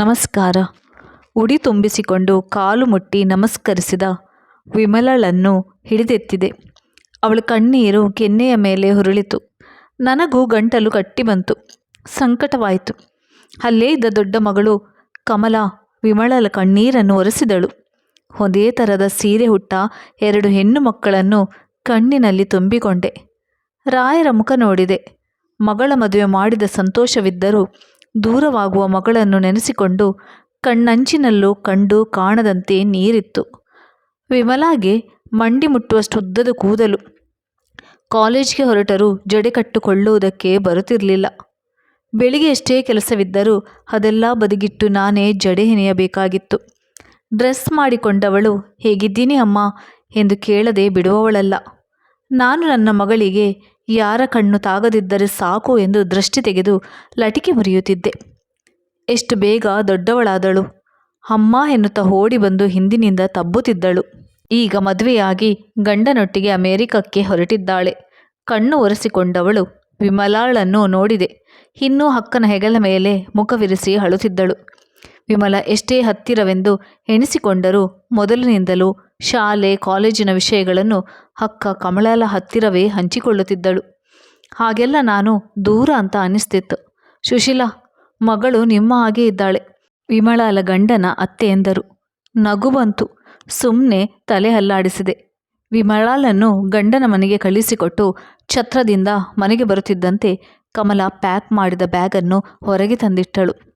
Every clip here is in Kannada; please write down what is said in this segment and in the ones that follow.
ನಮಸ್ಕಾರ. ಉಡಿ ತುಂಬಿಸಿಕೊಂಡು ಕಾಲು ಮುಟ್ಟಿ ನಮಸ್ಕರಿಸಿದ ವಿಮಲಳನ್ನು ಹಿಡಿದೆತ್ತಿದೆ. ಅವಳ ಕಣ್ಣೀರು ಕೆನ್ನೆಯ ಮೇಲೆ ಹುರುಳಿತು. ನನಗೂ ಗಂಟಲು ಕಟ್ಟಿ ಬಂತು. ಸಂಕಟವಾಯಿತು. ಅಲ್ಲೇ ಇದ್ದ ದೊಡ್ಡ ಮಗಳು ಕಮಲ ವಿಮಲಳ ಕಣ್ಣೀರನ್ನು ಒರೆಸಿದಳು. ಒಂದೇ ಥರದ ಸೀರೆ ಹುಟ್ಟ ಎರಡು ಹೆಣ್ಣು ಮಕ್ಕಳನ್ನು ಕಣ್ಣಿನಲ್ಲಿ ತುಂಬಿಕೊಂಡೆ. ರಾಯರ ಮುಖ ನೋಡಿದೆ. ಮಗಳ ಮದುವೆ ಮಾಡಿದ ಸಂತೋಷವಿದ್ದರೂ ದೂರವಾಗುವ ಮಗಳನ್ನು ನೆನೆಸಿಕೊಂಡು ಕಣ್ಣಂಚಿನಲ್ಲೂ ಕಂಡು ಕಾಣದಂತೆ ನೀರಿತ್ತು. ವಿಮಲಾಗೆ ಮಂಡಿ ಮುಟ್ಟುವಷ್ಟು ಉದ್ದದ ಕೂದಲು. ಕಾಲೇಜ್ಗೆ ಹೊರಟರೂ ಜಡೆ ಕಟ್ಟುಕೊಳ್ಳುವುದಕ್ಕೆ ಬರುತ್ತಿರಲಿಲ್ಲ. ಬೆಳಿಗ್ಗೆ ಎಷ್ಟೇ ಕೆಲಸವಿದ್ದರೂ ಅದೆಲ್ಲ ಬದಿಗಿಟ್ಟು ನಾನೇ ಜಡೆ ಹೆಣೆಯಬೇಕಾಗಿತ್ತು. ಡ್ರೆಸ್ ಮಾಡಿಕೊಂಡವಳು, ಹೇಗಿದ್ದೀನಿ ಅಮ್ಮ? ಎಂದು ಕೇಳದೆ ಬಿಡುವವಳಲ್ಲ. ನಾನು ನನ್ನ ಮಗಳಿಗೆ ಯಾರ ಕಣ್ಣು ತಾಗದಿದ್ದರೆ ಸಾಕು ಎಂದು ದೃಷ್ಟಿ ತೆಗೆದು ಲಟಿಕೆ ಮುರಿಯುತ್ತಿದ್ದೆ. ಎಷ್ಟು ಬೇಗ ದೊಡ್ಡವಳಾದಳು. ಅಮ್ಮ ಎನ್ನುತ್ತಾ ಓಡಿ ಬಂದು ಹಿಂದಿನಿಂದ ತಬ್ಬುತ್ತಿದ್ದಳು. ಈಗ ಮದುವೆಯಾಗಿ ಗಂಡನೊಟ್ಟಿಗೆ ಅಮೆರಿಕಕ್ಕೆ ಹೊರಟಿದ್ದಾಳೆ. ಕಣ್ಣು ಒರೆಸಿಕೊಂಡವಳು ವಿಮಲಾಳನ್ನು ನೋಡಿದೆ. ಇನ್ನೂ ಅಕ್ಕನ ಹೆಗಲ ಮೇಲೆ ಮುಖವಿರಿಸಿ ಅಳುತ್ತಿದ್ದಳು. ವಿಮಲ ಎಷ್ಟೇ ಹತ್ತಿರವೆಂದು ಎಣಿಸಿಕೊಂಡರೂ ಮೊದಲಿನಿಂದಲೂ ಶಾಲೆ, ಕಾಲೇಜಿನ ವಿಷಯಗಳನ್ನು ಅಕ್ಕ ಕಮಲಾಲ ಹತ್ತಿರವೇ ಹಂಚಿಕೊಳ್ಳುತ್ತಿದ್ದಳು. ಹಾಗೆಲ್ಲ ನಾನು ದೂರ ಅಂತ ಅನ್ನಿಸ್ತಿತ್ತು ಸುಶೀಲಾ, ಮಗಳು ನಿಮ್ಮ ಹಾಗೆ ಇದ್ದಾಳೆ. ವಿಮಲಾಲ ಗಂಡನ ಅತ್ತೆ ಎಂದರು. ನಗು ಬಂತು. ಸುಮ್ಮನೆ ತಲೆ ಹಲ್ಲಾಡಿಸಿದೆ ವಿಮಳಾಲನ್ನು ಗಂಡನ ಮನೆಗೆ ಕಳಿಸಿಕೊಟ್ಟು ಛತ್ರದಿಂದ ಮನೆಗೆ ಬರುತ್ತಿದ್ದಂತೆ ಕಮಲ ಪ್ಯಾಕ್ ಮಾಡಿದ ಬ್ಯಾಗನ್ನು ಹೊರಗೆ ತಂದಿಟ್ಟಳು.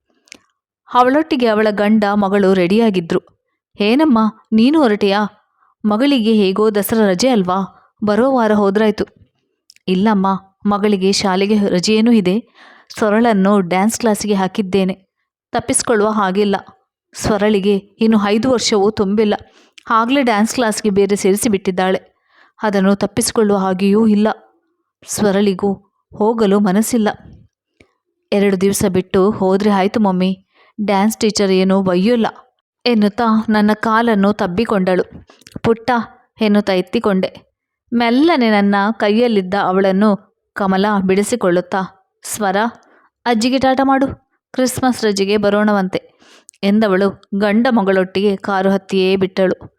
ಅವಳೊಟ್ಟಿಗೆ ಅವಳ ಗಂಡ, ಮಗಳು ರೆಡಿಯಾಗಿದ್ರು. ಏನಮ್ಮ, ನೀನು ಹೊರಟೆಯಾ? ಮಗಳಿಗೆ ಹೇಗೋ ದಸರಾ ರಜೆ ಅಲ್ವಾ? ಬರೋ ವಾರ ಹೋದ್ರಾಯ್ತು. ಇಲ್ಲಮ್ಮ, ಮಗಳಿಗೆ ಶಾಲೆಗೆ ರಜೆಯೇನೂ ಇದೆ. ಸ್ವರಳನ್ನು ಡ್ಯಾನ್ಸ್ ಕ್ಲಾಸಿಗೆ ಹಾಕಿದ್ದೇನೆ. ತಪ್ಪಿಸ್ಕೊಳ್ಳುವ ಹಾಗಿಲ್ಲ. ಸ್ವರಳಿಗೆ ಇನ್ನು ಐದು ವರ್ಷವೂ ತುಂಬಿಲ್ಲ. ಆಗಲೇ ಡ್ಯಾನ್ಸ್ ಕ್ಲಾಸ್ಗೆ ಬೇರೆ ಸೇರಿಸಿಬಿಟ್ಟಿದ್ದಾಳೆ. ಅದನ್ನು ತಪ್ಪಿಸಿಕೊಳ್ಳುವ ಹಾಗೆಯೂ ಇಲ್ಲ. ಸ್ವರಳಿಗೂ ಹೋಗಲು ಮನಸ್ಸಿಲ್ಲ. ಎರಡು ದಿವಸ ಬಿಟ್ಟು ಹೋದರೆ ಆಯಿತು ಮಮ್ಮಿ. ಡ್ಯಾನ್ಸ್ ಟೀಚರ್ ಏನೂ ಬೈಯೋಲ್ಲ. ಎನ್ನುತ್ತಾ ನನ್ನ ಕಾಲನ್ನು ತಬ್ಬಿಕೊಂಡಳು. ಪುಟ್ಟ ಎನ್ನುತ್ತಾ ಎತ್ತಿಕೊಂಡೆ. ಮೆಲ್ಲನೆ ನನ್ನ ಕೈಯಲ್ಲಿದ್ದ ಅವಳನ್ನು ಕಮಲ ಬಿಡಿಸಿಕೊಳ್ಳುತ್ತಾ, ಸ್ವರ, ಅಜ್ಜಿಗೆ ಟಾಟ ಮಾಡು. ಕ್ರಿಸ್ಮಸ್ ರಜೆಗೆ ಬರೋಣವಂತೆ ಎಂದವಳು ಗಂಡ ಮಗಳೊಟ್ಟಿಗೆ ಕಾರು ಹತ್ತಿಯೇ ಬಿಟ್ಟಳು.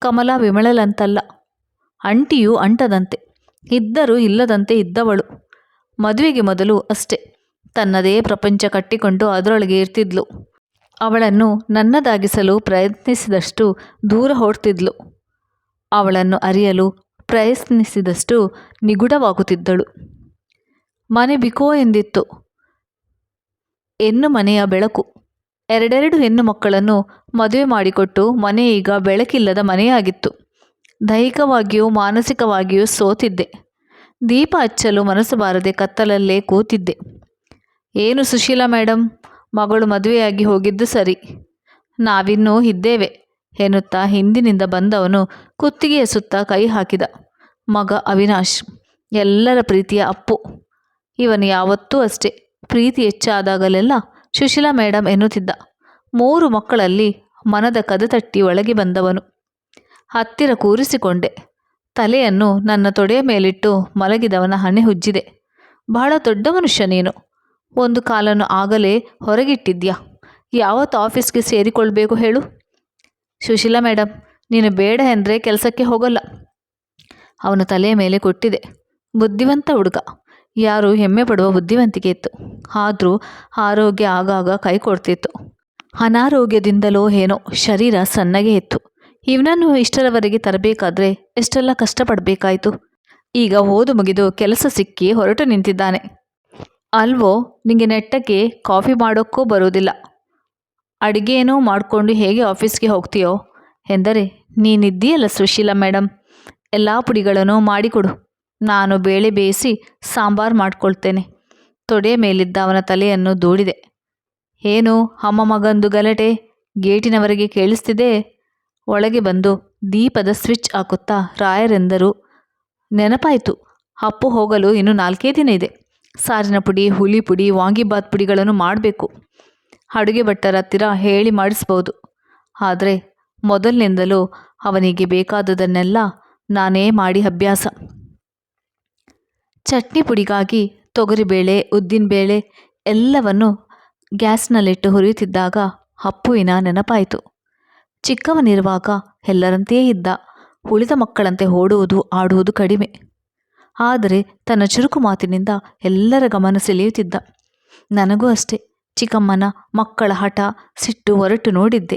ಕಮಲ ವಿಮಳಲಂತಲ್ಲ. ಅಂಟಿಯೂ ಅಂಟದಂತೆ. ಇದ್ದರೂ ಇಲ್ಲದಂತೆ ಇದ್ದವಳು. ಮದುವೆಗೆ ಮೊದಲು ಅಷ್ಟೆ. ತನ್ನದೇ ಪ್ರಪಂಚ ಕಟ್ಟಿಕೊಂಡು ಅದರೊಳಗೆ ಇರ್ತಿದ್ಲು. ಅವಳನ್ನು ನನ್ನದಾಗಿಸಲು ಪ್ರಯತ್ನಿಸಿದಷ್ಟು ದೂರ ಹೊಡ್ತಿದ್ಲು ಅವಳನ್ನು ಅರಿಯಲು ಪ್ರಯತ್ನಿಸಿದಷ್ಟು ನಿಗೂಢವಾಗುತ್ತಿದ್ದಳು. ಮನೆ ಬಿಕೋ ಎಂದಿತ್ತು. ಹೆಣ್ಣು ಮನೆಯ ಬೆಳಕು. ಎರಡೆರಡು ಹೆಣ್ಣು ಮಕ್ಕಳನ್ನು ಮದುವೆ ಮಾಡಿಕೊಟ್ಟು ಮನೆ ಈಗ ಬೆಳಕಿಲ್ಲದ ಮನೆಯಾಗಿತ್ತು. ದೈಹಿಕವಾಗಿಯೂ ಮಾನಸಿಕವಾಗಿಯೂ ಸೋತಿದ್ದೆ. ದೀಪ ಹಚ್ಚಲು ಮನಸ್ಸು ಬಾರದೆ ಕತ್ತಲಲ್ಲೇ ಕೂತಿದ್ದೆ. ಏನು ಸುಶೀಲಾ ಮೇಡಮ್ ಮಗಳು ಮದುವೆಯಾಗಿ ಹೋಗಿದ್ದು ಸರಿ. ನಾವಿನ್ನೂ ಇದ್ದೇವೆ ಎನ್ನುತ್ತಾ ಹಿಂದಿನಿಂದ ಬಂದವನು ಕುತ್ತಿಗೆಯ ಸುತ್ತ ಕೈ ಹಾಕಿದ. ಮಗ ಅವಿನಾಶ್, ಎಲ್ಲರ ಪ್ರೀತಿಯ ಅಪ್ಪು. ಇವನು ಯಾವತ್ತೂ ಅಷ್ಟೇ. ಪ್ರೀತಿ ಹೆಚ್ಚಾದಾಗಲೆಲ್ಲ ಸುಶೀಲಾ ಮೇಡಮ್ ಎನ್ನುತ್ತಿದ್ದ. ಮೂರು ಮಕ್ಕಳಲ್ಲಿ ಮನದ ಕದ ತಟ್ಟಿ ಒಳಗೆ ಬಂದವನು. ಹತ್ತಿರ ಕೂರಿಸಿಕೊಂಡೆ. ತಲೆಯನ್ನು ನನ್ನ ತೊಡೆಯ ಮೇಲಿಟ್ಟು ಮಲಗಿದವನ ಹಣೆ ಹುಜ್ಜಿದೆ. ಬಹಳ ದೊಡ್ಡ ಮನುಷ್ಯ ನೀನು. ಒಂದು ಕಾಲನ್ನು ಆಗಲೇ ಹೊರಗಿಟ್ಟಿದ್ಯಾ? ಯಾವತ್ತು ಆಫೀಸ್ಗೆ ಸೇರಿಕೊಳ್ಬೇಕು ಹೇಳು. ಸುಶೀಲಾ ಮೇಡಮ್ ನೀನು ಬೇಡ ಎಂದರೆ ಕೆಲಸಕ್ಕೆ ಹೋಗಲ್ಲ. ಅವನ ತಲೆಯ ಮೇಲೆ ಕೊಟ್ಟಿದೆ. ಬುದ್ಧಿವಂತ ಹುಡುಗ. ಯಾರು ಹೆಮ್ಮೆ ಪಡುವ ಬುದ್ಧಿವಂತಿಕೆ ಇತ್ತು. ಆದರೂ ಆರೋಗ್ಯ ಆಗಾಗ ಕೈ ಕೊಡ್ತಿತ್ತು. ಅನಾರೋಗ್ಯದಿಂದಲೋ ಏನೋ ಶರೀರ ಸಣ್ಣಗೆ ಇತ್ತು. ಇವನನ್ನು ಇಷ್ಟರವರೆಗೆ ತರಬೇಕಾದ್ರೆ ಎಷ್ಟೆಲ್ಲ ಕಷ್ಟಪಡಬೇಕಾಯಿತು? ಈಗ ಓದು ಮುಗಿದು ಕೆಲಸ ಸಿಕ್ಕಿ ಹೊರಟು ನಿಂತಿದ್ದಾನೆ. ಅಲ್ವೋ ನಿಮಗೆ ನೆಟ್ಟಕ್ಕೆ ಕಾಫಿ ಮಾಡೋಕ್ಕೂ ಬರೋದಿಲ್ಲ ಅಡುಗೆಯೇನೋ ಮಾಡಿಕೊಂಡು ಹೇಗೆ ಆಫೀಸ್ಗೆ ಹೋಗ್ತೀಯೋ? ಎಂದರೆ, ನೀನಿದ್ದೀಯಲ್ಲ ಸುಶೀಲಾ ಮೇಡಮ್ ಎಲ್ಲ ಪುಡಿಗಳನ್ನು ಮಾಡಿಕೊಡು. ನಾನು ಬೇಳೆ ಬೇಯಿಸಿ ಸಾಂಬಾರು ಮಾಡಿಕೊಳ್ತೇನೆ. ತೊಡೆಯ ಮೇಲಿದ್ದ ಅವನ ತಲೆಯನ್ನು ದೂಡಿದೆ. ಏನು, ಅಮ್ಮ ಮಗಂದು ಗಲಾಟೆ? ಗೇಟಿನವರೆಗೆ ಕೇಳಿಸ್ತಿದೆ? ಒಳಗೆ ಬಂದು ದೀಪದ ಸ್ವಿಚ್ ಹಾಕುತ್ತಾ ರಾಯರೆಂದರು, ನೆನಪಾಯಿತು, ಅಪ್ಪು ಹೋಗಲು ಇನ್ನು ನಾಲ್ಕೇ ದಿನ ಇದೆ. ಸಾರಿನ ಪುಡಿ, ಹುಳಿ ಪುಡಿ ವಾಂಗಿಬಾತ್ ಪುಡಿಗಳನ್ನು ಮಾಡಬೇಕು. ಅಡುಗೆ ಭಟ್ಟರ ಹತ್ತಿರ ಹೇಳಿ ಮಾಡಿಸ್ಬೋದು. ಆದರೆ ಮೊದಲಿನಿಂದಲೂ ಅವನಿಗೆ ಬೇಕಾದುದನ್ನೆಲ್ಲ ನಾನೇ ಮಾಡಿ ಅಭ್ಯಾಸ. ಚಟ್ನಿ ಪುಡಿಗಾಗಿ ತೊಗರಿಬೇಳೆ, ಉದ್ದಿನಬೇಳೆ ಎಲ್ಲವನ್ನು ಗ್ಯಾಸ್ನಲ್ಲಿಟ್ಟು ಹುರಿಯುತ್ತಿದ್ದಾಗ ಅಪ್ಪುವಿನ ನೆನಪಾಯಿತು. ಚಿಕ್ಕವನಿರುವಾಗ ಎಲ್ಲರಂತೆಯೇ ಇದ್ದ. ಉಳಿದ ಮಕ್ಕಳಂತೆ ಓಡುವುದು, ಆಡುವುದು ಕಡಿಮೆ. ಆದರೆ ತನ್ನ ಚುರುಕು ಮಾತಿನಿಂದ ಎಲ್ಲರ ಗಮನ ಸೆಳೆಯುತ್ತಿದ್ದ. ನನಗೂ ಅಷ್ಟೇ. ಚಿಕ್ಕಮ್ಮನ ಮಕ್ಕಳ ಹಠ ಸಿಟ್ಟು ಹೊರಟು ನೋಡಿದ್ದೆ.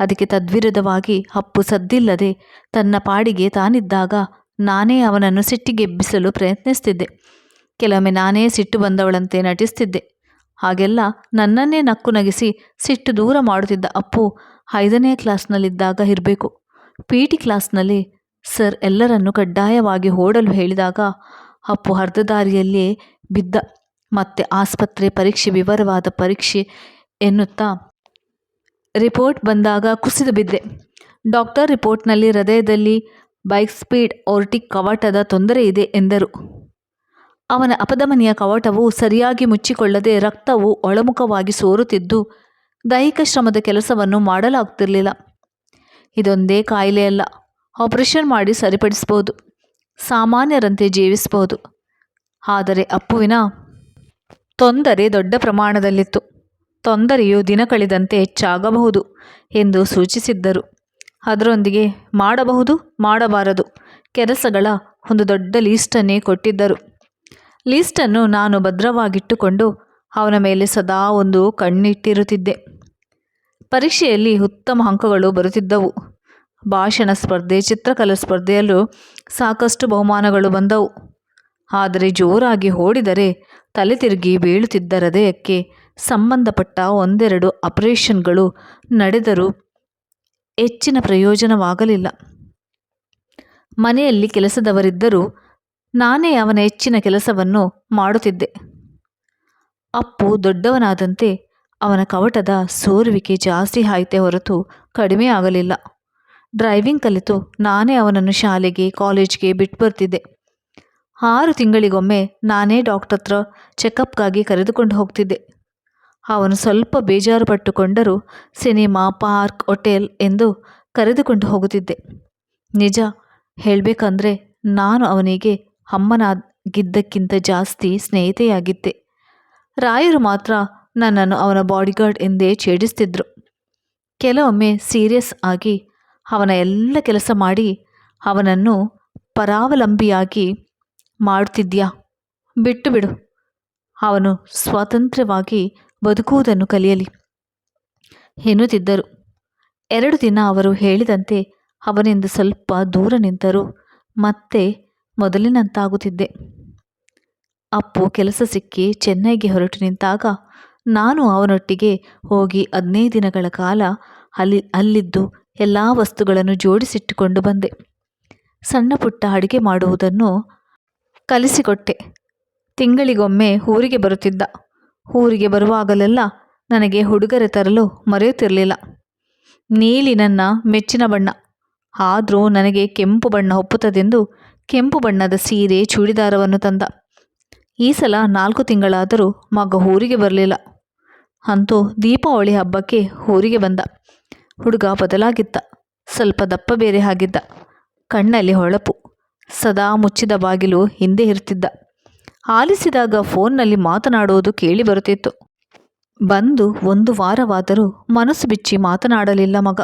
ಅದಕ್ಕೆ ತದ್ವಿರುದ್ಧವಾಗಿ ಅಪ್ಪು ಸದ್ದಿಲ್ಲದೆ ತನ್ನ ಪಾಡಿಗೆ ತಾನಿದ್ದಾಗ ನಾನೇ ಅವನನ್ನು ಸಿಟ್ಟಿಗೆಬ್ಬಿಸಲು ಪ್ರಯತ್ನಿಸ್ತಿದ್ದೆ. ಕೆಲವೊಮ್ಮೆ ನಾನೇ ಸಿಟ್ಟು ಬಂದವಳಂತೆ ನಟಿಸ್ತಿದ್ದೆ. ಹಾಗೆಲ್ಲ ನನ್ನನ್ನೇ ನಕ್ಕು ನಗಿಸಿ ಸಿಟ್ಟು ದೂರ ಮಾಡುತ್ತಿದ್ದ ಅಪ್ಪು ಐದನೇ ಕ್ಲಾಸ್ನಲ್ಲಿದ್ದಾಗ ಇರಬೇಕು. ಪಿ ಟಿ ಕ್ಲಾಸ್ನಲ್ಲಿ ಸರ್ ಎಲ್ಲರನ್ನು ಕಡ್ಡಾಯವಾಗಿ ಓಡಲು ಹೇಳಿದಾಗ ಅಪ್ಪು ಅರ್ಧ ದಾರಿಯಲ್ಲಿಯೇ ಬಿದ್ದ. ಮತ್ತೆ ಆಸ್ಪತ್ರೆ ಪರೀಕ್ಷೆ ವಿವರವಾದ ಪರೀಕ್ಷೆ ಎನ್ನುತ್ತಾ ರಿಪೋರ್ಟ್ ಬಂದಾಗ ಕುಸಿದು ಬಿದ್ದೆ. ಡಾಕ್ಟರ್ ರಿಪೋರ್ಟ್ನಲ್ಲಿ ಹೃದಯದಲ್ಲಿ ಬೈಕ್ ಸ್ಪೀಡ್ ಓರ್ಟಿಕ್ ಕವಾಟದ ತೊಂದರೆ ಇದೆ ಎಂದರು. ಅವನ ಅಪಧಮನಿಯ ಕವಾಟವು ಸರಿಯಾಗಿ ಮುಚ್ಚಿಕೊಳ್ಳದೆ ರಕ್ತವು ಒಳಮುಖವಾಗಿ ಸೋರುತ್ತಿದ್ದು ದೈಹಿಕ ಶ್ರಮದ ಕೆಲಸವನ್ನು ಮಾಡಲಾಗ್ತಿರಲಿಲ್ಲ ಇದೊಂದೇ ಕಾಯಿಲೆಯಲ್ಲ. ಆಪರೇಷನ್ ಮಾಡಿ ಸರಿಪಡಿಸ್ಬೋದು. ಸಾಮಾನ್ಯರಂತೆ ಜೀವಿಸಬಹುದು ಆದರೆ ಅಪ್ಪುವಿನ ತೊಂದರೆ ದೊಡ್ಡ ಪ್ರಮಾಣದಲ್ಲಿತ್ತು. ತೊಂದರೆಯು ದಿನ ಕಳೆದಂತೆ ಹೆಚ್ಚಾಗಬಹುದು ಎಂದು ಸೂಚಿಸಿದ್ದರು. ಅದರೊಂದಿಗೆ ಮಾಡಬಹುದು, ಮಾಡಬಾರದು ಕೆಲಸಗಳ ಒಂದು ದೊಡ್ಡ ಲೀಸ್ಟನ್ನೇ ಕೊಟ್ಟಿದ್ದರು. ಲೀಸ್ಟನ್ನು ನಾನು ಭದ್ರವಾಗಿಟ್ಟುಕೊಂಡು ಅವನ ಮೇಲೆ ಸದಾ ಒಂದು ಕಣ್ಣಿಟ್ಟಿರುತ್ತಿದ್ದೆ. ಪರೀಕ್ಷೆಯಲ್ಲಿ ಉತ್ತಮ ಅಂಕಗಳು ಬರುತ್ತಿದ್ದವು. ಭಾಷಣ ಸ್ಪರ್ಧೆ, ಚಿತ್ರಕಲಾ ಸ್ಪರ್ಧೆಯಲ್ಲೂ ಸಾಕಷ್ಟು ಬಹುಮಾನಗಳು ಬಂದವು. ಆದರೆ ಜೋರಾಗಿ ಓಡಿದರೆ ತಲೆ ತಿರುಗಿ ಬೀಳುತ್ತಿದ್ದ ಹೃದಯಕ್ಕೆ ಸಂಬಂಧಪಟ್ಟ ಒಂದೆರಡು ಆಪರೇಷನ್ಗಳು ನಡೆದರೂ ಹೆಚ್ಚಿನ ಪ್ರಯೋಜನವಾಗಲಿಲ್ಲ. ಮನೆಯಲ್ಲಿ ಕೆಲಸದವರಿದ್ದರೂ ನಾನೇ ಅವನ ಹೆಚ್ಚಿನ ಕೆಲಸವನ್ನು ಮಾಡುತ್ತಿದ್ದೆ. ಅಪ್ಪು ದೊಡ್ಡವನಾದಂತೆ ಅವನ ಕವಟದ ಸೋರುವಿಕೆ ಜಾಸ್ತಿ ಆಯಿತೆ ಹೊರತು ಕಡಿಮೆ ಆಗಲಿಲ್ಲ. ಡ್ರೈವಿಂಗ್ ಕಲಿತು ನಾನೇ ಅವನನ್ನು ಶಾಲೆಗೆ, ಕಾಲೇಜ್ಗೆ ಬಿಟ್ಟು ಬರ್ತಿದ್ದೆ. ಆರು ತಿಂಗಳಿಗೊಮ್ಮೆ ನಾನೇ ಡಾಕ್ಟರ್ ಹತ್ರ ಚೆಕಪ್ಗಾಗಿ ಕರೆದುಕೊಂಡು ಹೋಗ್ತಿದ್ದೆ. ಅವನು ಸ್ವಲ್ಪ ಬೇಜಾರು ಪಟ್ಟುಕೊಂಡರೂ ಸಿನಿಮಾ, ಪಾರ್ಕ್, ಹೋಟೆಲ್ ಎಂದು ಕರೆದುಕೊಂಡು ಹೋಗುತ್ತಿದ್ದೆ. ನಿಜ ಹೇಳಬೇಕಂದ್ರೆ ನಾನು ಅವನಿಗೆ ಅಮ್ಮನಾಗಿದ್ದಕ್ಕಿಂತ ಜಾಸ್ತಿ ಸ್ನೇಹಿತೆಯಾಗಿದ್ದೆ. ರಾಯರು ಮಾತ್ರ ನನ್ನನ್ನು ಅವನ ಬಾಡಿಗಾರ್ಡ್ ಎಂದೇ ಛೇಡಿಸ್ತಿದ್ರು. ಕೆಲವೊಮ್ಮೆ ಸೀರಿಯಸ್ ಆಗಿ ಅವನ ಎಲ್ಲ ಕೆಲಸ ಮಾಡಿ ಅವನನ್ನು ಪರಾವಲಂಬಿಯಾಗಿ ಮಾಡುತ್ತಿದ್ಯಾ? ಬಿಟ್ಟು ಬಿಡು. ಅವನು ಸ್ವಾತಂತ್ರ್ಯವಾಗಿ ಬದುಕುವುದನ್ನು ಕಲಿಯಲಿ. ಎನ್ನುತ್ತಿದ್ದರು. ಎರಡು ದಿನ ಅವರು ಹೇಳಿದಂತೆ ಅವನಿಂದ ಸ್ವಲ್ಪ ದೂರ ನಿಂತರು. ಮತ್ತೆ ಮೊದಲಿನಂತಾಗುತ್ತಿದ್ದೆ. ಅಪ್ಪು ಕೆಲಸ ಸಿಕ್ಕಿ ಚೆನ್ನೈಗೆ ಹೊರಟು ನಿಂತಾಗ ನಾನು ಅವನೊಟ್ಟಿಗೆ ಹೋಗಿ ಹದಿನೈದು ದಿನಗಳ ಕಾಲ ಅಲ್ಲಿ ಅಲ್ಲಿದ್ದು ಎಲ್ಲ ವಸ್ತುಗಳನ್ನು ಜೋಡಿಸಿಟ್ಟುಕೊಂಡು ಬಂದೆ. ಸಣ್ಣ ಪುಟ್ಟ ಅಡುಗೆ ಮಾಡುವುದನ್ನು ಕಲಿಸಿಕೊಟ್ಟೆ. ತಿಂಗಳಿಗೊಮ್ಮೆ ಊರಿಗೆ ಬರುತ್ತಿದ್ದ. ಊರಿಗೆ ಬರುವಾಗಲೆಲ್ಲ ನನಗೆ ಹುಡುಗರೆ ತರಲು ಮರೆಯುತ್ತಿರಲಿಲ್ಲ. ನೀಲಿ ನನ್ನ ಮೆಚ್ಚಿನ ಬಣ್ಣ. ಆದರೂ ನನಗೆ ಕೆಂಪು ಬಣ್ಣ ಒಪ್ಪುತ್ತದೆಂದು ಕೆಂಪು ಬಣ್ಣದ ಸೀರೆ ಚೂಡಿದಾರವನ್ನು ತಂದ. ಈ ಸಲ ನಾಲ್ಕು ತಿಂಗಳಾದರೂ ಮಗ ಊರಿಗೆ ಬರಲಿಲ್ಲ. ಅಂತೂ ದೀಪಾವಳಿ ಹಬ್ಬಕ್ಕೆ ಊರಿಗೆ ಬಂದ. ಹುಡುಗ ಬದಲಾಗಿದ್ದ. ಸ್ವಲ್ಪ ದಪ್ಪ ಬೇರೆ ಆಗಿದ್ದ. ಕಣ್ಣಲ್ಲಿ ಹೊಳಪು. ಸದಾ ಮುಚ್ಚಿದ ಬಾಗಿಲು ಹಿಂದೆ ಇರ್ತಿದ್ದ. ಆಲಿಸಿದಾಗ ಫೋನ್ನಲ್ಲಿ ಮಾತನಾಡುವುದು ಕೇಳಿ ಬರುತ್ತಿತ್ತು. ಬಂದು ಒಂದು ವಾರವಾದರೂ ಮನಸ್ಸು ಬಿಚ್ಚಿ ಮಾತನಾಡಲಿಲ್ಲ ಮಗ.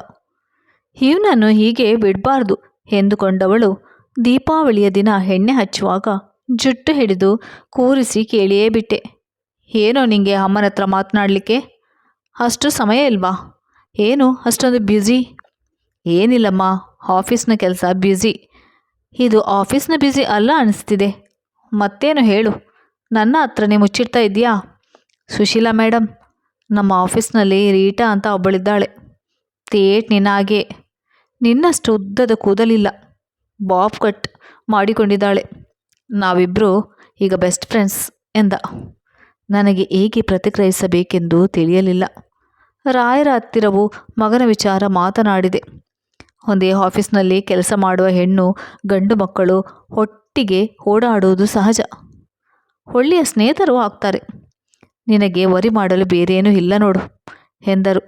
ಇವನನ್ನು ಹೀಗೆ ಬಿಡಬಾರ್ದು ಎಂದುಕೊಂಡವಳು ದೀಪಾವಳಿಯ ದಿನ ಎಣ್ಣೆ ಹಚ್ಚುವಾಗ ಜುಟ್ಟು ಹಿಡಿದು ಕೂರಿಸಿ ಕೇಳಿಯೇ ಬಿಟ್ಟೆ. ಏನೋ ನಿಂಗೆ ಅಮ್ಮನ ಹತ್ರ ಮಾತನಾಡಲಿಕ್ಕೆ? ಅಷ್ಟು ಸಮಯ ಇಲ್ವಾ? ಏನು? ಅಷ್ಟೊಂದು ಬ್ಯುಸಿ ಏನಿಲ್ಲಮ್ಮ ಆಫೀಸ್ನ ಕೆಲಸ ಬ್ಯುಸಿ ಇದು ಆಫೀಸ್ನ ಬ್ಯುಸಿ ಅಲ್ಲ ಅನಿಸ್ತಿದೆ. ಮತ್ತೇನು ಹೇಳು? ನನ್ನ ಹತ್ರನೇ ಮುಚ್ಚಿಡ್ತಾ ಇದೆಯಾ ಸುಶೀಲಾ ಮೇಡಮ್ ನಮ್ಮ ಆಫೀಸ್ನಲ್ಲಿ ರೀಟಾ ಅಂತ ಒಬ್ಬಳಿದ್ದಾಳೆ. ತೇಟ್ ನಿನ್ನ ಹಾಗೆ. ನಿನ್ನಷ್ಟು ಉದ್ದದ ಕೂದಲಿಲ್ಲ. Bob cut ಮಾಡಿಕೊಂಡಿದ್ದಾಳೆ. ನಾವಿಬ್ಬರು ಈಗ ಬೆಸ್ಟ್ ಫ್ರೆಂಡ್ಸ್ ಎಂದ. ನನಗೆ ಹೇಗೆ ಪ್ರತಿಕ್ರಿಯಿಸಬೇಕೆಂದು ತಿಳಿಯಲಿಲ್ಲ. ರಾಯರ ಹತ್ತಿರವು ಮಗನ ವಿಚಾರ ಮಾತನಾಡಿದೆ. ಒಂದೇ ಆಫೀಸ್ನಲ್ಲಿ ಕೆಲಸ ಮಾಡುವ ಹೆಣ್ಣು, ಗಂಡು ಮಕ್ಕಳು ಒಟ್ಟಿಗೆ ಓಡಾಡುವುದು ಸಹಜ. ಒಳ್ಳೆಯ ಸ್ನೇಹಿತರು ಆಗ್ತಾರೆ. ನಿನಗೆ ವರಿ ಮಾಡಲು ಬೇರೇನೂ ಇಲ್ಲ ನೋಡು, ಎಂದರು.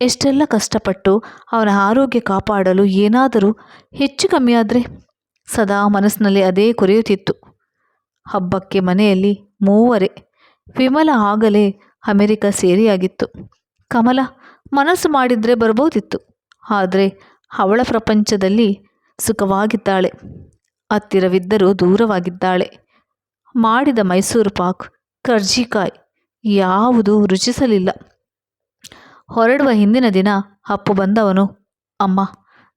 ಎಷ್ಟೆಲ್ಲ ಕಷ್ಟಪಟ್ಟು ಅವನ ಆರೋಗ್ಯ ಕಾಪಾಡಲು ಏನಾದರೂ ಹೆಚ್ಚು ಕಮ್ಮಿಯಾದರೆ ಸದಾ ಮನಸ್ಸಿನಲ್ಲಿ ಅದೇ ಕೊರೆಯುತ್ತಿತ್ತು. ಹಬ್ಬಕ್ಕೆ ಮನೆಯಲ್ಲಿ ಮೂವರೆ. ವಿಮಲ ಆಗಲೇ ಅಮೆರಿಕ ಸೇರಿಯಾಗಿತ್ತು. ಕಮಲ ಮನಸ್ಸು ಮಾಡಿದರೆ ಬರ್ಬೋದಿತ್ತು. ಆದರೆ ಅವಳ ಪ್ರಪಂಚದಲ್ಲಿ ಸುಖವಾಗಿದ್ದಾಳೆ. ಹತ್ತಿರವಿದ್ದರೂ ದೂರವಾಗಿದ್ದಾಳೆ. ಮಾಡಿದ ಮೈಸೂರು ಪಾಕ್ ಕರ್ಜಿಕಾಯಿ ಯಾವುದೂ ರುಚಿಸಲಿಲ್ಲ. ಹೊರಡುವ ಹಿಂದಿನ ದಿನ ಅಪ್ಪು ಬಂದವನು, ಅಮ್ಮ,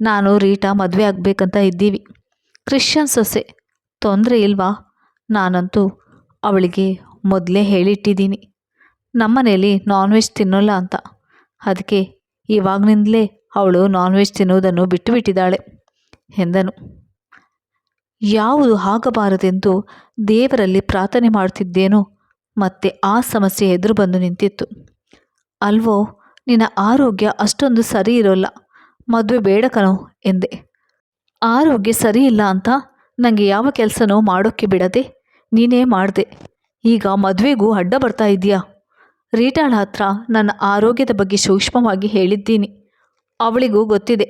ನಾನು ರೀಟಾ ಮದುವೆ ಆಗಬೇಕಂತ ಇದ್ದೀವಿ. ಕ್ರಿಶ್ಚಿಯನ್ ಸೊಸೆ, ತೊಂದರೆ ಇಲ್ವಾ? ನಾನಂತೂ ಅವಳಿಗೆ ಮೊದಲೇ ಹೇಳಿಟ್ಟಿದ್ದೀನಿ. ನಮ್ಮನೇಲಿ ನಾನ್ ವೆಜ್ ತಿನ್ನೋಲ್ಲ ಅಂತ. ಅದಕ್ಕೆ ಇವಾಗಿನಿಂದಲೇ ಅವಳು ನಾನ್ ವೆಜ್ ತಿನ್ನುವುದನ್ನು ಬಿಟ್ಟು ಬಿಟ್ಟಿದ್ದಾಳೆ ಎಂದನು. ಯಾವುದು ಆಗಬಾರದೆಂದು ದೇವರಲ್ಲಿ ಪ್ರಾರ್ಥನೆ ಮಾಡುತ್ತಿದ್ದೇನೋ ಮತ್ತೆ ಆ ಸಮಸ್ಯೆ ಎದುರು ಬಂದು ನಿಂತಿತ್ತು. ಅಲ್ವೋ, ನಿನ್ನ ಆರೋಗ್ಯ ಅಷ್ಟೊಂದು ಸರಿ ಇರೋಲ್ಲ, ಮದುವೆ ಬೇಡಕನೋ ಎಂದೆ. ಆರೋಗ್ಯ ಸರಿ ಇಲ್ಲ ಅಂತ ನನಗೆ ಯಾವ ಕೆಲಸನೂ ಮಾಡೋಕ್ಕೆ ಬಿಡದೆ ನೀನೇ ಮಾಡಿದೆ. ಈಗ ಮದುವೆಗೂ ಅಡ್ಡ ಬರ್ತಾ ಇದೆಯಾ ರೀಟಾಳ ಹತ್ರ ನನ್ನ ಆರೋಗ್ಯದ ಬಗ್ಗೆ ಸೂಕ್ಷ್ಮವಾಗಿ ಹೇಳಿದ್ದೀನಿ. ಅವಳಿಗೂ ಗೊತ್ತಿದೆ.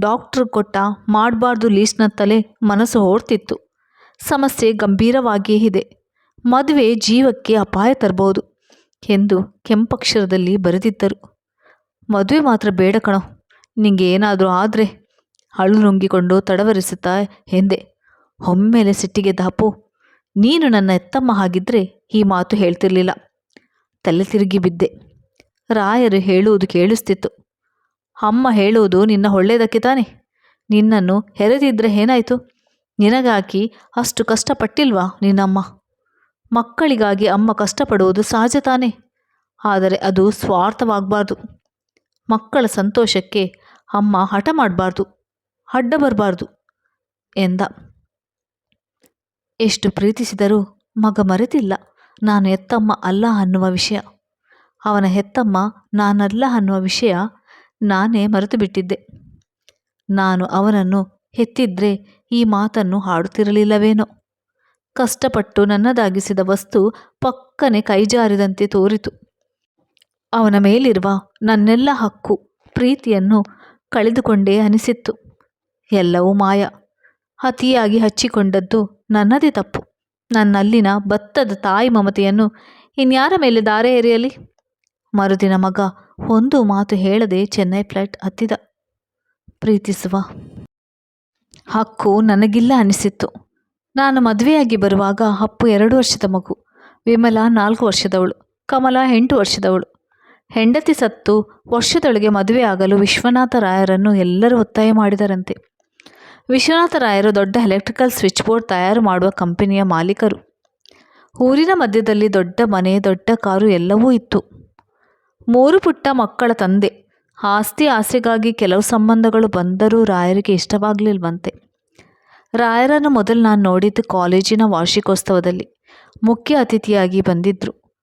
ಡಾಕ್ಟ್ರು ಕೊಟ್ಟ ಮಾಡಬಾರ್ದು ಲೀಸ್ಟ್ನ ತಲೆ ಮನಸ್ಸು ಓಡ್ತಿತ್ತು. ಸಮಸ್ಯೆ ಗಂಭೀರವಾಗಿಯೇ ಇದೆ. ಮದುವೆ ಜೀವಕ್ಕೆ ಅಪಾಯ ತರಬಹುದು ಎಂದು ಕೆಂಪಕ್ಷರದಲ್ಲಿ ಬರೆದಿದ್ದರು. ಮದುವೆ ಮಾತ್ರ ಬೇಡ ಕಣೋ. ನಿಂಗೆ ಏನಾದರೂ ಆದರೆ ಅಳು ನುಂಗಿಕೊಂಡು ತಡವರಿಸುತ್ತಾ ಎಂದೆ. ಒಮ್ಮೆಲೆ ಸಿಟ್ಟಿಗೆ ದಾಪು. ನೀನು ನನ್ನ ಎತ್ತಮ್ಮ ಹಾಗಿದ್ರೆ ಈ ಮಾತು ಹೇಳ್ತಿರ್ಲಿಲ್ಲ. ತಲೆ ತಿರುಗಿ ಬಿದ್ದೆ. ರಾಯರು ಹೇಳುವುದು ಕೇಳಿಸ್ತಿತ್ತು. ಅಮ್ಮ ಹೇಳುವುದು ನಿನ್ನ ಒಳ್ಳೆಯದಕ್ಕೆ ತಾನೆ. ನಿನ್ನನ್ನು ಹೆರೆದಿದ್ರೆ ಏನಾಯಿತು? ನಿನಗಾಕಿ ಅಷ್ಟು ಕಷ್ಟಪಟ್ಟಿಲ್ವಾ ನಿನ್ನಮ್ಮ? ಮಕ್ಕಳಿಗಾಗಿ ಅಮ್ಮ ಕಷ್ಟಪಡುವುದು ಸಹಜ ತಾನೆ. ಆದರೆ ಅದು ಸ್ವಾರ್ಥವಾಗಬಾರ್ದು. ಮಕ್ಕಳ ಸಂತೋಷಕ್ಕೆ ಅಮ್ಮ ಹಠ ಮಾಡಬಾರ್ದು, ಅಡ್ಡ ಬರಬಾರ್ದು ಎಂದ. ಎಷ್ಟು ಪ್ರೀತಿಸಿದರೂ ಮಗ ಮರೆತಿಲ್ಲ. ನಾನು ಹೆತ್ತಮ್ಮ ಅಲ್ಲ ಅನ್ನುವ ವಿಷಯ. ಅವನ ಹೆತ್ತಮ್ಮ, ನಾನಲ್ಲ ಅನ್ನುವ ವಿಷಯ ನಾನೇ ಮರೆತು ಬಿಟ್ಟಿದ್ದೆ ನಾನು ಅವನನ್ನು ಹೆತ್ತಿದ್ರೆ ಈ ಮಾತನ್ನು ಹಾಡುತ್ತಿರಲಿಲ್ಲವೇನೋ. ಕಷ್ಟಪಟ್ಟು ನನ್ನದಾಗಿಸಿದ ವಸ್ತು ಪಕ್ಕನೆ ಕೈಜಾರಿದಂತೆ ತೋರಿತು. ಅವನ ಮೇಲಿರುವ ನನ್ನೆಲ್ಲ ಹಕ್ಕು, ಪ್ರೀತಿಯನ್ನು ಕಳೆದುಕೊಂಡೇ ಅನಿಸಿತ್ತು. ಎಲ್ಲವೂ ಮಾಯ. ಅತಿಯಾಗಿ ಹಚ್ಚಿಕೊಂಡದ್ದು ನನ್ನದೇ ತಪ್ಪು. ನನ್ನಲ್ಲಿನ ಭತ್ತದ ತಾಯಿ ಮಮತೆಯನ್ನು ಇನ್ಯಾರ ಮೇಲೆ ಧಾರೆ ಎರೆಯಲಿ? ಮರುದಿನ ಮಗ ಒಂದು ಮಾತು ಹೇಳದೆ ಚೆನ್ನೈ ಫ್ಲೈಟ್ ಹತ್ತಿದ. ಪ್ರೀತಿಸುವ. ಹಕ್ಕು ನನಗಿಲ್ಲ ಅನಿಸಿತ್ತು. ನಾನು ಮದುವೆಯಾಗಿ ಬರುವಾಗ ಅಪ್ಪು ಎರಡು ವರ್ಷದ ಮಗು, ವಿಮಲ ನಾಲ್ಕು ವರ್ಷದವಳು, ಕಮಲ ಎಂಟು ವರ್ಷದವಳು. ಹೆಂಡತಿ ಸತ್ತು ವರ್ಷದೊಳಗೆ ಮದುವೆ ಆಗಲು ವಿಶ್ವನಾಥ ರಾಯರನ್ನು ಎಲ್ಲರೂ ಒತ್ತಾಯ ಮಾಡಿದರಂತೆ. ವಿಶ್ವನಾಥ ರಾಯರು ದೊಡ್ಡ ಎಲೆಕ್ಟ್ರಿಕಲ್ ಸ್ವಿಚ್ ಬೋರ್ಡ್ ತಯಾರು ಮಾಡುವ ಕಂಪನಿಯ ಮಾಲೀಕರು. ಊರಿನ ಮಧ್ಯದಲ್ಲಿ ದೊಡ್ಡ ಮನೆ, ದೊಡ್ಡ ಕಾರು ಎಲ್ಲವೂ ಇತ್ತು. ಮೂರು ಪುಟ್ಟ ಮಕ್ಕಳ ತಂದೆ. ಆಸ್ತಿ ಆಸೆಗಾಗಿ ಕೆಲವು ಸಂಬಂಧಗಳು ಬಂದರೂ ರಾಯರಿಗೆ ಇಷ್ಟವಾಗಲಿಲ್ವಂತೆ. ರಾಯರನ್ನು ಮೊದಲು ನಾನು ನೋಡಿದ್ದು ಕಾಲೇಜಿನ ವಾರ್ಷಿಕೋತ್ಸವದಲ್ಲಿ ಮುಖ್ಯ ಅತಿಥಿಯಾಗಿ ಬಂದಿದ್ದರು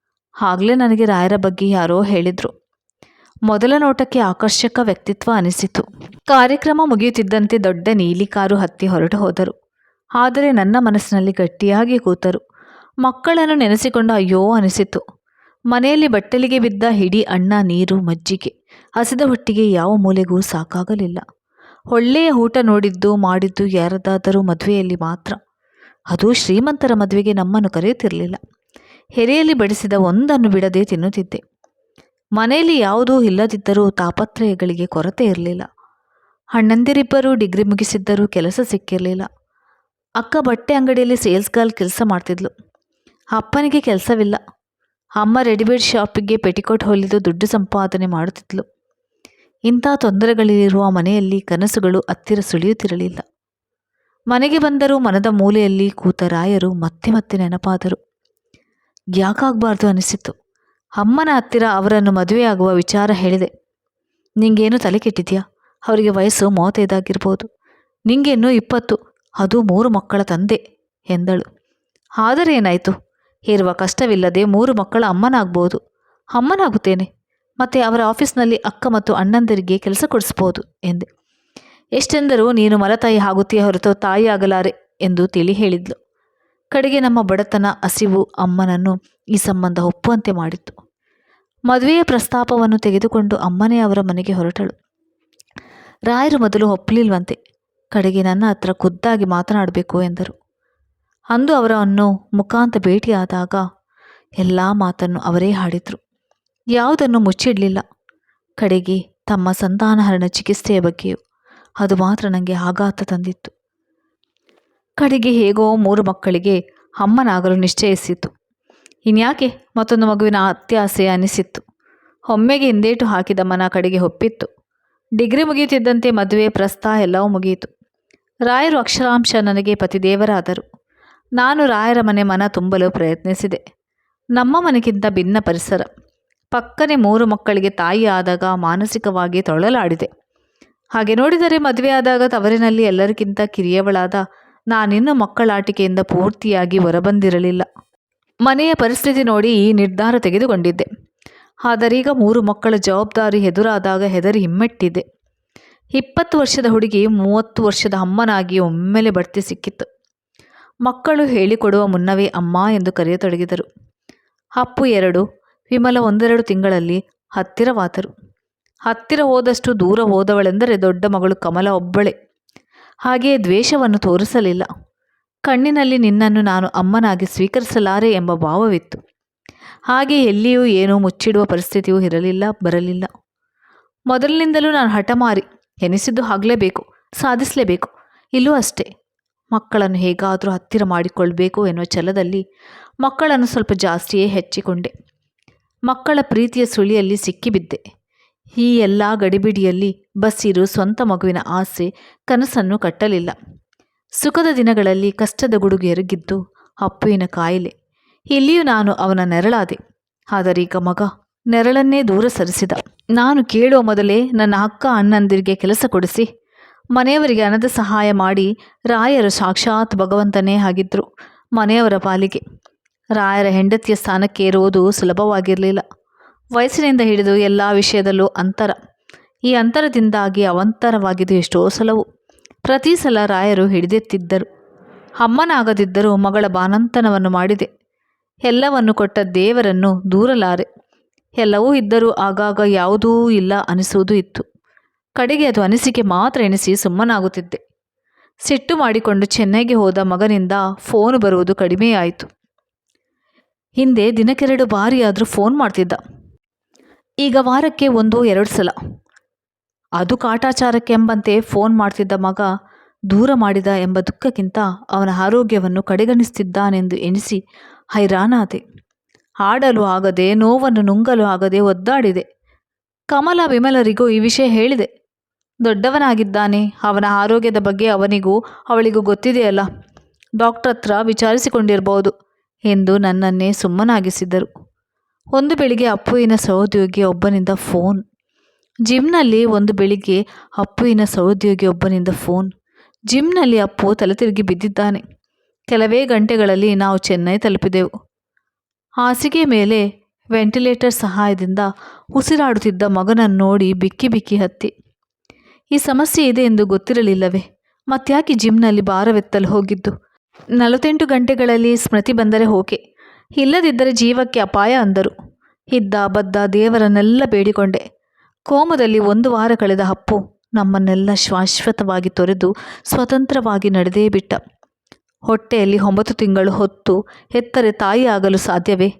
ಆಗಲೇ ನನಗೆ ರಾಯರ ಬಗ್ಗೆ ಯಾರೋ ಹೇಳಿದರು. ಮೊದಲ ನೋಟಕ್ಕೆ ಆಕರ್ಷಕ ವ್ಯಕ್ತಿತ್ವ ಅನಿಸಿತು. ಕಾರ್ಯಕ್ರಮ ಮುಗಿಯುತ್ತಿದ್ದಂತೆ ದೊಡ್ಡ ನೀಲಿ ಕಾರು ಹತ್ತಿ ಹೊರಟು ಹೋದರು. ಆದರೆ ನನ್ನ ಮನಸ್ಸಿನಲ್ಲಿ ಗಟ್ಟಿಯಾಗಿ ಕೂತರು. ಮಕ್ಕಳನ್ನು ನೆನೆಸಿಕೊಂಡು ಅಯ್ಯೋ ಅನಿಸಿತು. ಮನೆಯಲ್ಲಿ ಬಟ್ಟಲಿಗೆ ಬಿದ್ದ ಹಿಡಿ ಅಣ್ಣ ನೀರು ಮಜ್ಜಿಗೆ, ಹಸಿದ ಹೊಟ್ಟಿಗೆ ಯಾವ ಮೂಲೆಗೂ ಸಾಕಾಗಲಿಲ್ಲ. ಒಳ್ಳೆಯ ಊಟ ನೋಡಿದ್ದು ಮಾಡಿದ್ದು ಯಾರದಾದರೂ ಮದುವೆಯಲ್ಲಿ ಮಾತ್ರ. ಅದು ಶ್ರೀಮಂತರ ಮದುವೆಗೆ ನಮ್ಮನ್ನು ಕರೆಯುತ್ತಿರಲಿಲ್ಲ. ಹೆರೆಯಲ್ಲಿ ಬಡಿಸಿದ ಒಂದನ್ನು ಬಿಡದೆ ತಿನ್ನುತ್ತಿದ್ದೆ. ಮನೆಯಲ್ಲಿ ಯಾವುದೂ ಇಲ್ಲದಿದ್ದರೂ ತಾಪತ್ರಯಗಳಿಗೆ ಕೊರತೆ ಇರಲಿಲ್ಲ. ಅಣ್ಣಂದಿರಿಬ್ಬರು ಡಿಗ್ರಿ ಮುಗಿಸಿದ್ದರೂ ಕೆಲಸ ಸಿಕ್ಕಿರಲಿಲ್ಲ. ಅಕ್ಕ ಬಟ್ಟೆ ಅಂಗಡಿಯಲ್ಲಿ ಸೇಲ್ಸ್ ಗರ್ಲ್ ಕೆಲಸ ಮಾಡ್ತಿದ್ಲು. ಅಪ್ಪನಿಗೆ ಕೆಲಸವಿಲ್ಲ. ಅಮ್ಮ ರೆಡಿಮೇಡ್ ಶಾಪಿಗೆ ಪೆಟಿಕೋಟ್ ಹೊಲಿದು ದುಡ್ಡು ಸಂಪಾದನೆ ಮಾಡುತ್ತಿದ್ಲು. ಇಂಥ ತೊಂದರೆಗಳಿರುವ ಮನೆಯಲ್ಲಿ ಕನಸುಗಳು ಹತ್ತಿರ ಸುಳಿಯುತ್ತಿರಲಿಲ್ಲ. ಮನೆಗೆ ಬಂದರೂ ಮನದ ಮೂಲೆಯಲ್ಲಿ ಕೂತ ರಾಯರು ಮತ್ತೆ ಮತ್ತೆ ನೆನಪಾದರು. ಯಾಕಾಗಬಾರ್ದು ಅನಿಸಿತು ಅಮ್ಮನ ಹತ್ತಿರ ಅವರನ್ನು ಮದುವೆಯಾಗುವ ವಿಚಾರ ಹೇಳಿದೆ. ನಿಂಗೇನು ತಲೆ ಕೆಟ್ಟಿದ್ಯಾ ಅವರಿಗೆ ವಯಸ್ಸು ಮೂವತ್ತೈದಾಗಿರ್ಬೋದು. ನಿಂಗೇನು ಇಪ್ಪತ್ತು, ಅದು ಮೂರು ಮಕ್ಕಳ ತಂದೆ ಎಂದಳು. ಆದರೆ ಏನಾಯಿತು? ಇರುವ ಕಷ್ಟವಿಲ್ಲದೆ ಮೂರು ಮಕ್ಕಳ ಅಮ್ಮನಾಗ್ಬೋದು. ಅಮ್ಮನಾಗುತ್ತೇನೆ. ಮತ್ತು ಅವರ ಆಫೀಸ್ನಲ್ಲಿ ಅಕ್ಕ ಮತ್ತು ಅಣ್ಣಂದಿರಿಗೆ ಕೆಲಸ ಕೊಡಿಸ್ಬೋದು ಎಂದೆ. ಎಷ್ಟೆಂದರೂ ನೀನು ಮಲತಾಯಿ ಆಗುತ್ತೀಯ ಹೊರತು ತಾಯಿ ಆಗಲಾರೆ ಎಂದು ತಿಳಿ ಹೇಳಿದ್ಲು. ಕಡೆಗೆ ನಮ್ಮ ಬಡತನ, ಹಸಿವು, ಅಮ್ಮನನ್ನು ಈ ಸಂಬಂಧ ಒಪ್ಪುವಂತೆ ಮಾಡಿತ್ತು. ಮದುವೆಯ ಪ್ರಸ್ತಾಪವನ್ನು ತೆಗೆದುಕೊಂಡು ಅಮ್ಮನೇ ಅವರ ಮನೆಗೆ ಹೊರಟಳು. ರಾಯರು ಮೊದಲು ಒಪ್ಪಲಿಲ್ವಂತೆ. ಕಡೆಗೆ ನನ್ನ ಹತ್ರ ಖುದ್ದಾಗಿ ಮಾತನಾಡಬೇಕು ಎಂದರು. ಅಂದು ಅವರನ್ನು ಮುಖಾಂತ ಭೇಟಿಯಾದಾಗ ಎಲ್ಲ ಮಾತನ್ನು ಅವರೇ ಹಾಡಿದರು. ಯಾವುದನ್ನು ಮುಚ್ಚಿಡಲಿಲ್ಲ. ಕಡೆಗೆ ತಮ್ಮ ಸಂತಾನಹರಣ ಚಿಕಿತ್ಸೆಯ ಬಗ್ಗೆಯೂ ಅದು ಮಾತ್ರ ನನಗೆ ಆಘಾತ ತಂದಿತ್ತು. ಕಡೆಗೆ ಹೇಗೋ ಮೂರು ಮಕ್ಕಳಿಗೆ ಅಮ್ಮನಾಗಲು ನಿಶ್ಚಯಿಸಿತು. ಇನ್ಯಾಕೆ? ಮತ್ತೊಂದು ಮಗುವಿನ ಅತ್ಯಾಸೆ ಅನಿಸಿತ್ತು. ಒಮ್ಮೆಗೆ ಹಿಂದೇಟು ಹಾಕಿದ ಮನ ಕಡೆಗೆ ಒಪ್ಪಿತ್ತು. ಡಿಗ್ರಿ ಮುಗಿಯುತ್ತಿದ್ದಂತೆ ಮದುವೆ ಪ್ರಸ್ತಾ ಎಲ್ಲವೂ ಮುಗಿಯಿತು. ರಾಯರು ಅಕ್ಷರಾಂಶ ನನಗೆ ಪತಿದೇವರಾದರು. ನಾನು ರಾಯರ ಮನೆ ಮನ ತುಂಬಲು ಪ್ರಯತ್ನಿಸಿದೆ. ನಮ್ಮ ಮನೆಗಿಂತ ಭಿನ್ನ ಪರಿಸರ. ಪಕ್ಕನೆ ಮೂರು ಮಕ್ಕಳಿಗೆ ತಾಯಿ ಆದಾಗ ಮಾನಸಿಕವಾಗಿ ತೊಳಲಾಡಿದೆ. ಹಾಗೆ ನೋಡಿದರೆ ಮದುವೆಯಾದಾಗ ತವರಿನಲ್ಲಿ ಎಲ್ಲರಿಗಿಂತ ಕಿರಿಯವಳಾದ ನಾನಿನ್ನೂ ಮಕ್ಕಳಾಟಿಕೆಯಿಂದ ಪೂರ್ತಿಯಾಗಿ ಹೊರಬಂದಿರಲಿಲ್ಲ. ಮನೆಯ ಪರಿಸ್ಥಿತಿ ನೋಡಿ ಈ ನಿರ್ಧಾರ ತೆಗೆದುಕೊಂಡಿದ್ದೆ. ಆದರೀಗ ಮೂರು ಮಕ್ಕಳ ಜವಾಬ್ದಾರಿ ಎದುರಾದಾಗ ಹೆದರಿ ಹಿಮ್ಮೆಟ್ಟಿದೆ ಇಪ್ಪತ್ತು ವರ್ಷದ ಹುಡುಗಿ ಮೂವತ್ತು ವರ್ಷದ ಅಮ್ಮನಾಗಿ ಒಮ್ಮೆಲೆ ಬಡ್ತಿ ಸಿಕ್ಕಿತ್ತು. ಮಕ್ಕಳು ಹೇಳಿಕೊಡುವ ಮುನ್ನವೇ ಅಮ್ಮ ಎಂದು ಕರೆಯತೊಡಗಿದರು. ಅಪ್ಪು ಎರಡು, ವಿಮಲ ಒಂದೆರಡು ತಿಂಗಳಲ್ಲಿ ಹತ್ತಿರವಾದರು. ಹತ್ತಿರ ಹೋದಷ್ಟು ದೂರ ಹೋದವಳೆಂದರೆ ದೊಡ್ಡ ಮಗಳು ಕಮಲ ಒಬ್ಬಳೆ. ಹಾಗೆಯೇ ದ್ವೇಷವನ್ನು ತೋರಿಸಲಿಲ್ಲ. ಕಣ್ಣಿನಲ್ಲಿ ನಿನ್ನನ್ನು ನಾನು ಅಮ್ಮನಾಗಿ ಸ್ವೀಕರಿಸಲಾರೆ ಎಂಬ ಭಾವವಿತ್ತು. ಹಾಗೆ ಎಲ್ಲಿಯೂ ಏನೂ ಮುಚ್ಚಿಡುವ ಪರಿಸ್ಥಿತಿಯೂ ಇರಲಿಲ್ಲ, ಬರಲಿಲ್ಲ. ಮೊದಲಿನಿಂದಲೂ ನಾನು ಹಠಮಾರಿ ಎನಿಸಿದ್ದು ಆಗಲೇಬೇಕು ಸಾಧಿಸಲೇಬೇಕು, ಇಲ್ಲೂ ಅಷ್ಟೇ. ಮಕ್ಕಳನ್ನು ಹೇಗಾದರೂ ಹತ್ತಿರ ಮಾಡಿಕೊಳ್ಬೇಕು ಎನ್ನುವ ಛಲದಲ್ಲಿ ಮಕ್ಕಳನ್ನು ಸ್ವಲ್ಪ ಜಾಸ್ತಿಯೇ ಹೆಚ್ಚಿಕೊಂಡೆ. ಮಕ್ಕಳ ಪ್ರೀತಿಯ ಸುಳಿಯಲ್ಲಿ ಸಿಕ್ಕಿಬಿದ್ದೆ. ಈ ಎಲ್ಲ ಗಡಿಬಿಡಿಯಲ್ಲಿ ಬಸ್ಸಿರು ಸ್ವಂತ ಮಗುವಿನ ಆಸೆ ಕನಸನ್ನು ಕಟ್ಟಲಿಲ್ಲ. ಸುಖದ ದಿನಗಳಲ್ಲಿ ಕಷ್ಟದ ಗುಡುಗು ಎರಗಿದ್ದು ಅಪ್ಪುವಿನ ಕಾಯಿಲೆ. ಇಲ್ಲಿಯೂ ನಾನು ಅವನ ನೆರಳಾದೆ. ಆದರೀಗ ಮಗ ನೆರಳನ್ನೇ ದೂರ ಸರಿಸಿದ. ನಾನು ಕೇಳುವ ಮೊದಲೇ ನನ್ನ ಅಕ್ಕ ಅಣ್ಣಂದಿರಿಗೆ ಕೆಲಸ ಕೊಡಿಸಿ. ಮನೆಯವರಿಗೆ ಹಣದ ಸಹಾಯ ಮಾಡಿ ರಾಯರು ಸಾಕ್ಷಾತ್ ಭಗವಂತನೇ ಆಗಿದ್ದರು ಮನೆಯವರ ಪಾಲಿಗೆ. ರಾಯರ ಹೆಂಡತಿಯ ಸ್ಥಾನಕ್ಕೆ ಇರುವುದು ಸುಲಭವಾಗಿರಲಿಲ್ಲ. ವಯಸ್ಸಿನಿಂದ ಹಿಡಿದು ಎಲ್ಲ ವಿಷಯದಲ್ಲೂ ಅಂತರ. ಈ ಅಂತರದಿಂದಾಗಿ ಅವಂತರವಾಗಿದ್ದು ಎಷ್ಟೋ ಸಲವು. ಪ್ರತಿ ಸಲ ರಾಯರು ಹಿಡಿದೆತ್ತಿದ್ದರು. ಅಮ್ಮನಾಗದಿದ್ದರೂ ಮಗಳ ಬಾನಂತನವನ್ನು ಮಾಡಿದೆ. ಎಲ್ಲವನ್ನು ಕೊಟ್ಟ ದೇವರನ್ನು ದೂರಲಾರೆ. ಎಲ್ಲವೂ ಇದ್ದರೂ ಆಗಾಗ ಯಾವುದೂ ಇಲ್ಲ ಅನಿಸುವುದು ಇತ್ತು. ಕಡೆಗೆ ಅದು ಅನಿಸಿಕೆ ಮಾತ್ರ ಎನಿಸಿ ಸುಮ್ಮನಾಗುತ್ತಿದ್ದೆ. ಸಿಟ್ಟು ಮಾಡಿಕೊಂಡು ಚೆನ್ನೈಗೆ ಹೋದ ಮಗನಿಂದ ಫೋನ್ ಬರುವುದು ಕಡಿಮೆಯಾಯಿತು ಹಿಂದೆ ದಿನಕ್ಕೆರಡು ಬಾರಿಯಾದರೂ ಫೋನ್ ಮಾಡ್ತಿದ್ದ. ಈಗ ವಾರಕ್ಕೆ ಒಂದು, ಎರಡು ಸಲ. ಅದು ಕಾಟಾಚಾರಕ್ಕೆಂಬಂತೆ ಫೋನ್ ಮಾಡ್ತಿದ್ದ ಮಗ ದೂರ ಮಾಡಿದ ಎಂಬ ದುಃಖಕ್ಕಿಂತ ಅವನ ಆರೋಗ್ಯವನ್ನು ಕಡೆಗಣಿಸುತ್ತಿದ್ದಾನೆಂದು ಎನಿಸಿ ಹೈರಾನಾದೆ ಆಡಲು ಆಗದೆ, ನೋವನ್ನು ನುಂಗಲು ಆಗದೆ ಒದ್ದಾಡಿದೆ. ಕಮಲ ವಿಮಲರಿಗೂ ಈ ವಿಷಯ ಹೇಳಿದೆ. ದೊಡ್ಡವನಾಗಿದ್ದಾನೆ, ಅವನ ಆರೋಗ್ಯದ ಬಗ್ಗೆ ಅವನಿಗೂ ಅವಳಿಗೂ ಗೊತ್ತಿದೆಯಲ್ಲ. ಡಾಕ್ಟರ್ ಹತ್ರ ವಿಚಾರಿಸಿಕೊಂಡಿರಬಹುದು ಎಂದು ನನ್ನನ್ನೇ ಸುಮ್ಮನಾಗಿಸಿದ್ದರು. ಒಂದು ಬೆಳಿಗ್ಗೆ ಅಪ್ಪುವಿನ ಸಹೋದ್ಯೋಗಿ ಒಬ್ಬನಿಂದ ಫೋನ್. ಜಿಮ್ನಲ್ಲಿ ಒಂದು ಬೆಳಿಗ್ಗೆ ಅಪ್ಪುವಿನ ಸಹೋದ್ಯೋಗಿ ಒಬ್ಬನಿಂದ ಫೋನ್. ಜಿಮ್ನಲ್ಲಿ ಅಪ್ಪು ತಲೆ ತಿರುಗಿ ಬಿದ್ದಿದ್ದಾನೆ. ಕೆಲವೇ ಗಂಟೆಗಳಲ್ಲಿ ನಾವು ಚೆನ್ನೈ ತಲುಪಿದೆವು. ಹಾಸಿಗೆ ಮೇಲೆ ವೆಂಟಿಲೇಟರ್ ಸಹಾಯದಿಂದ ಉಸಿರಾಡುತ್ತಿದ್ದ ಮಗನನ್ನು ನೋಡಿ ಬಿಕ್ಕಿ ಬಿಕ್ಕಿ ಹತ್ತಿ, ಈ ಸಮಸ್ಯೆ ಇದೆ ಎಂದು ಗೊತ್ತಿರಲಿಲ್ಲವೇ? ಮತ್ತ್ಯಾಕೆ ಜಿಮ್ನಲ್ಲಿ ಭಾರವೆತ್ತಲು ಹೋಗಿದ್ದು? ನಲವತ್ತೆಂಟು ಗಂಟೆಗಳಲ್ಲಿ ಸ್ಮೃತಿ ಬಂದರೆ ಓಕೆ ಇಲ್ಲದಿದ್ದರೆ ಜೀವಕ್ಕೆ ಅಪಾಯ ಅಂದರು. ಇದ್ದ ಬದ್ದ ದೇವರನ್ನೆಲ್ಲ ಬೇಡಿಕೊಂಡೆ. ಕೋಮದಲ್ಲಿ ಒಂದು ವಾರ ಕಳೆದ ಅಪ್ಪು ನಮ್ಮನ್ನೆಲ್ಲ ಶಾಶ್ವತವಾಗಿ ತೊರೆದು ಸ್ವತಂತ್ರವಾಗಿ ನಡೆದೇ ಬಿಟ್ಟ. ಹೊಟ್ಟೆಯಲ್ಲಿ ಒಂಬತ್ತು ತಿಂಗಳು ಹೊತ್ತು ಹೆತ್ತರೆ ತಾಯಿಯಾಗಲು ಸಾಧ್ಯವೇ?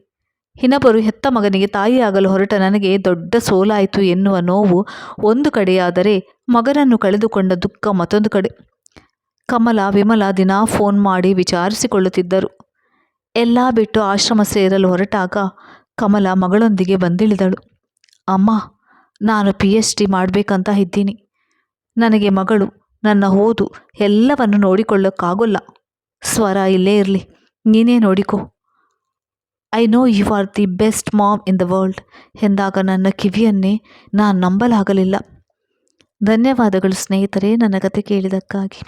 ಇನ್ನೊಬ್ಬರು ಹೆತ್ತ ಮಗನಿಗೆ ತಾಯಿಯಾಗಲು ಹೊರಟ ನನಗೆ ದೊಡ್ಡ ಸೋಲಾಯಿತು ಎನ್ನುವ ನೋವು ಒಂದು ಕಡೆಯಾದರೆ ಮಗನನ್ನು ಕಳೆದುಕೊಂಡ ದುಃಖ ಮತ್ತೊಂದು ಕಡೆ. ಕಮಲ ವಿಮಲ ದಿನಾ ಫೋನ್ ಮಾಡಿ ವಿಚಾರಿಸಿಕೊಳ್ಳುತ್ತಿದ್ದರು. ಎಲ್ಲ ಬಿಟ್ಟು ಆಶ್ರಮ ಸೇರಲು ಹೊರಟಾಗ ಕಮಲ ಮಗಳೊಂದಿಗೆ ಬಂದಿಳಿದಳು. ಅಮ್ಮ ನಾನು ಪಿ ಎಚ್ ಡಿ ಮಾಡಬೇಕಂತ ಇದ್ದೀನಿ. ನನಗೆ ಮಗಳು, ನನ್ನ ಓದು ಎಲ್ಲವನ್ನು ನೋಡಿಕೊಳ್ಳೋಕ್ಕಾಗೋಲ್ಲ. ಸ್ವರ ಇಲ್ಲೇ ಇರಲಿ, ನೀನೇ ನೋಡಿಕೊ. I know you are the best mom in the world ಎಂದಾಗ ನನ್ನ ಕಿವಿಯನ್ನೇ ನಾನು ನಂಬಲಾಗಲಿಲ್ಲ. ಧನ್ಯವಾದಗಳು ಸ್ನೇಹಿತರೆ, ನನ್ನ ಕತೆ ಕೇಳಿದಕ್ಕಾಗಿ